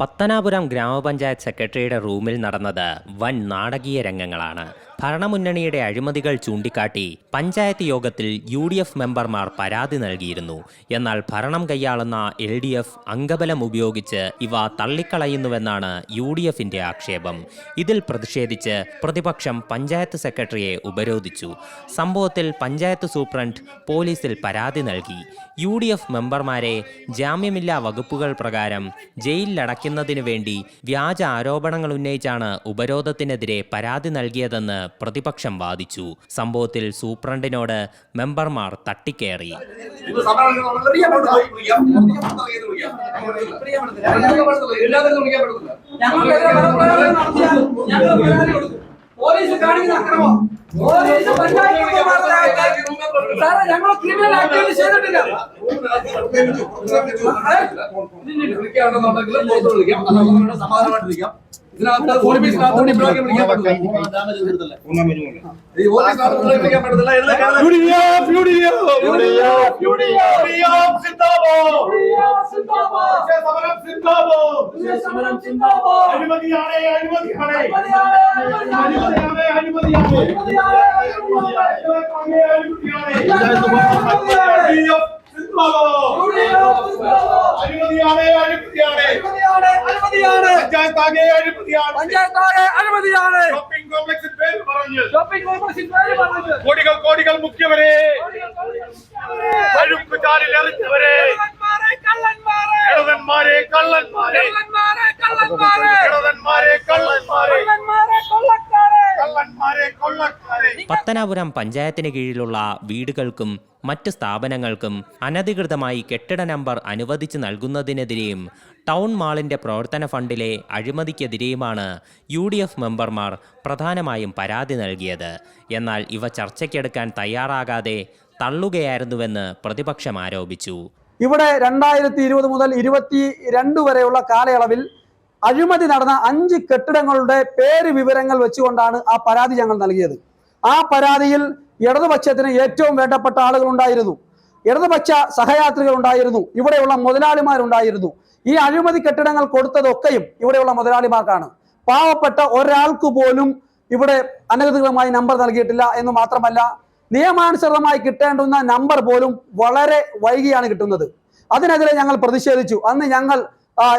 പത്തനാപുരം ഗ്രാമപഞ്ചായത്ത് സെക്രട്ടറിയുടെ റൂമിൽ നടന്നത് വൻ നാടകീയ രംഗങ്ങളാണ്. ഭരണമുന്നണിയുടെ അഴിമതികൾ ചൂണ്ടിക്കാട്ടി പഞ്ചായത്ത് യോഗത്തിൽ യു ഡി എഫ് മെമ്പർമാർ പരാതി നൽകിയിരുന്നു. എന്നാൽ ഭരണം കൈയാളുന്ന എൽ ഡി എഫ് അംഗബലം ഉപയോഗിച്ച് ഇവ തള്ളിക്കളയുന്നുവെന്നാണ് യു ഡി എഫിന്റെ ആക്ഷേപം. ഇതിൽ പ്രതിഷേധിച്ച് പ്രതിപക്ഷം പഞ്ചായത്ത് സെക്രട്ടറിയെ ഉപരോധിച്ചു. സംഭവത്തിൽ പഞ്ചായത്ത് സൂപ്രണ്ട് പോലീസിൽ പരാതി നൽകി. യു ഡി എഫ് മെമ്പർമാരെ ജാമ്യമില്ലാ വകുപ്പുകൾ പ്രകാരം ജയിലിലടയ്ക്കുന്നതിനു വേണ്ടി വ്യാജ ആരോപണങ്ങൾ ഉന്നയിച്ചാണ് ഉപരോധത്തിനെതിരെ പരാതി നൽകിയതെന്ന് പ്രതിപക്ഷം വാദിച്ചു. സംഭവത്തിൽ സൂപ്രണ്ടിനോട് മെമ്പർമാർ തട്ടിക്കേറി. പോലീസ് കാണിക്കുന്ന അക്രമം. പോലീസ് പഞ്ചായത്ത് മെമ്പർമാരുടെ സാറേ ഞങ്ങൾ ക്രിമിനൽ ആക്ടിവിറ്റി ചെയ്തിട്ടില്ല. വിളിക്കുകയാണെന്നുണ്ടെങ്കിൽ പുറത്ത് വിളിക്കാം. സമാധാനമായിട്ടിരിക്കാം. ഇതിനകത്ത് അനുമതിയാണ് കുട്ടികളെ വിളിക്കാൻ പറ്റത്തില്ല. ആകെ അഴിമതിയാണ്. പഞ്ചായത്ത് ആകെ അഴിമതിയാണ് ഷോപ്പിംഗ് കോംപ്ലക്സിൽ പേര് പറഞ്ഞു. ഷോപ്പിംഗ് കോംപ്ലക്സിൽ പേര് പറഞ്ഞു. കോടികൾ കോടികൾ മുഖ്യവരെ അഴുക്കുചാലിൽ എറിഞ്ഞവരെ. കള്ളന്മാരെ കള്ളന്മാരെ. കള്ളന്മാരെ കള്ളന്മാരെ. കള്ളന്മാരെ കള്ളന്മാരെ. കള്ളന്മാരെ കൊള്ളക്കാരെ. കള്ളന്മാരെ കൊള്ളക്കാരെ. പത്തനാപുരം പഞ്ചായത്തിന് കീഴിലുള്ള വീടുകൾക്കും മറ്റ് സ്ഥാപനങ്ങൾക്കും അനധികൃതമായി കെട്ടിട നമ്പർ അനുവദിച്ച് നൽകുന്നതിനെതിരെയും ടൗൺ മാളിന്റെ പ്രവർത്തന ഫണ്ടിലെ അഴിമതിക്കെതിരെയുമാണ് യു ഡി എഫ് മെമ്പർമാർ പ്രധാനമായും പരാതി നൽകിയത്. എന്നാൽ ഇവ ചർച്ചയ്ക്കെടുക്കാൻ തയ്യാറാകാതെ തള്ളുകയായിരുന്നുവെന്ന് പ്രതിപക്ഷം ആരോപിച്ചു. ഇവിടെ രണ്ടായിരത്തി ഇരുപത് മുതൽ ഇരുപത്തി രണ്ട് വരെയുള്ള കാലയളവിൽ അഴിമതി നടന്ന അഞ്ച് കെട്ടിടങ്ങളുടെ പേര് വിവരങ്ങൾ വെച്ചുകൊണ്ടാണ് ആ പരാതി ഞങ്ങൾ നൽകിയത്. ആ പരാതിയിൽ ഇടതുപക്ഷത്തിന് ഏറ്റവും വേണ്ടപ്പെട്ട ആളുകൾ ഉണ്ടായിരുന്നു ഇടതുപക്ഷ സഹയാത്രികൾ ഉണ്ടായിരുന്നു ഇവിടെയുള്ള മുതലാളിമാരുണ്ടായിരുന്നു. ഈ അഴിമതി കെട്ടിടങ്ങൾ കൊടുത്തതൊക്കെയും ഇവിടെയുള്ള മുതലാളിമാർക്കാണ്. പാവപ്പെട്ട ഒരാൾക്ക് പോലും ഇവിടെ അനധികൃതമായി നമ്പർ നൽകിയിട്ടില്ല എന്ന് മാത്രമല്ല നിയമാനുസൃതമായി കിട്ടേണ്ടുന്ന നമ്പർ പോലും വളരെ വൈകിയാണ് കിട്ടുന്നത്. അതിനെതിരെ ഞങ്ങൾ പ്രതിഷേധിച്ചു. അന്ന് ഞങ്ങൾ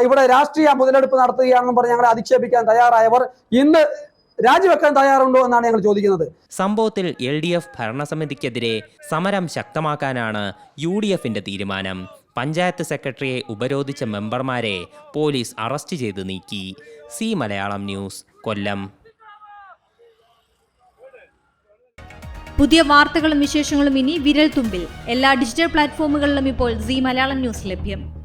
ഇവിടെ രാഷ്ട്രീയ മുതലെടുപ്പ് നടത്തുകയാണെന്നും പറഞ്ഞ് ഞങ്ങളെ അധിക്ഷേപിക്കാൻ തയ്യാറായവർ ഇന്ന് രാജിവെക്കാൻ തയ്യാറുണ്ടോ എന്നാണ് ഞങ്ങൾ ചോദിക്കുന്നത്. സംഭവത്തിൽ എൽ ഡി എഫ് ഭരണസമിതിക്കെതിരെ സമരം ശക്തമാക്കാനാണ് യു ഡി എഫിന്റെ തീരുമാനം. പഞ്ചായത്ത് സെക്രട്ടറിയെ ഉപരോധിച്ച മെമ്പർമാരെ പോലീസ് അറസ്റ്റ് ചെയ്ത് നീക്കി. C Malayalam news Kollam. പുതിയ വാർത്തകളും വിശേഷങ്ങളും ഇനി വിരൽ തുമ്പിൽ എല്ലാ ഡിജിറ്റൽ പ്ലാറ്റ്ഫോമുകളിലും ഇപ്പോൾ സി മലയാളം ന്യൂസ് ലഭ്യം.